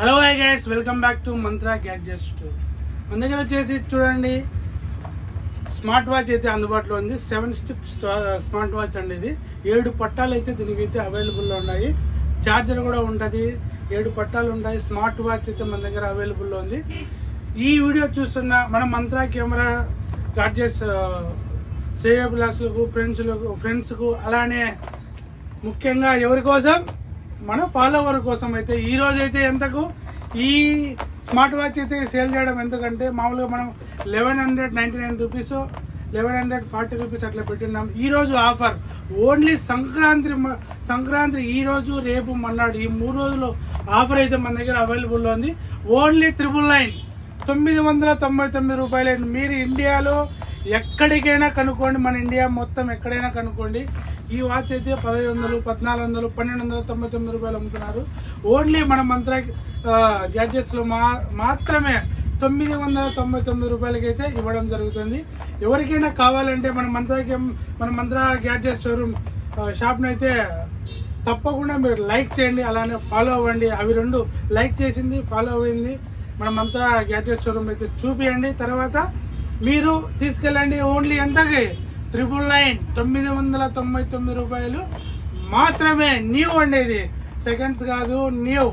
Hello hi guys welcome back to Mantra gadget store మన దగ్గర వచ్చేసి చూడండి స్మార్ట్ వాచ్ అయితే అందుబాటులో ఉంది. సెవెన్ స్టిప్ స్మార్ట్ వాచ్ అండి ఇది. ఏడు పట్టాలు అయితే దీనికి అయితే అవైలబుల్లో ఉన్నాయి. ఛార్జర్ కూడా ఉంటుంది. ఏడు పట్టాలు ఉంటాయి. స్మార్ట్ వాచ్ అయితే మన దగ్గర అవైలబుల్లో ఉంది. ఈ వీడియో చూస్తున్న మన మంత్రా కెమెరా గాడ్జెట్స్ సేవకులకు ఫ్రెండ్స్లకు ఫ్రెండ్స్కు అలానే ముఖ్యంగా ఎవరి కోసం? మన ఫాలోవర్ కోసం అయితే ఈ రోజు అయితే ఎంతకు? ఈ స్మార్ట్ వాచ్ అయితే సేల్ చేయడం ఎందుకంటే మామూలుగా మనం eleven hundred ninety nine rupees eleven hundred forty rupees అట్లా పెట్టినాం ఈరోజు ఆఫర్ ఓన్లీ సంక్రాంతి సంక్రాంతి ఈరోజు రేపు మన్నాడు. ఈ మూడు రోజులు ఆఫర్ అయితే మన దగ్గర అవైలబుల్లో ఉంది. ఓన్లీ త్రిబుల్ నైన్ తొమ్మిది వందల తొంభై తొమ్మిది రూపాయలు మీరు ఇండియాలో ఎక్కడికైనా కనుక్కోండి. మన ఇండియా మొత్తం ఎక్కడైనా కనుక్కోండి. ఈ వాచ్ అయితే పదహైదు వందలు పద్నాలుగు వందలు పన్నెండు వందల తొంభై తొమ్మిది రూపాయలు అమ్ముతున్నారు. ఓన్లీ మన మంత్ర గ్యాడ్జెట్స్లో మా మాత్రమే తొమ్మిది వందల తొంభై తొమ్మిది రూపాయలకైతే ఇవ్వడం జరుగుతుంది. ఎవరికైనా కావాలంటే మన మంత్రకి మన మంత్ర గ్యాడ్జెట్ షోరూమ్ షాప్ని అయితే తప్పకుండా మీరు లైక్ చేయండి అలానే ఫాలో అవ్వండి. అవి రెండు లైక్ చేసింది ఫాలో అయింది. మనమంతా గ్యాడ్జెట్ షోరూమ్ అయితే చూపియండి. తర్వాత మీరు తీసుకెళ్ళండి. ఓన్లీ ఎంతకి ట్రిపుల్ నైన్ తొమ్మిది వందల తొంభై తొమ్మిది రూపాయలు మాత్రమే న్యూ అండి ఇది సెకండ్స్ కాదు న్యూ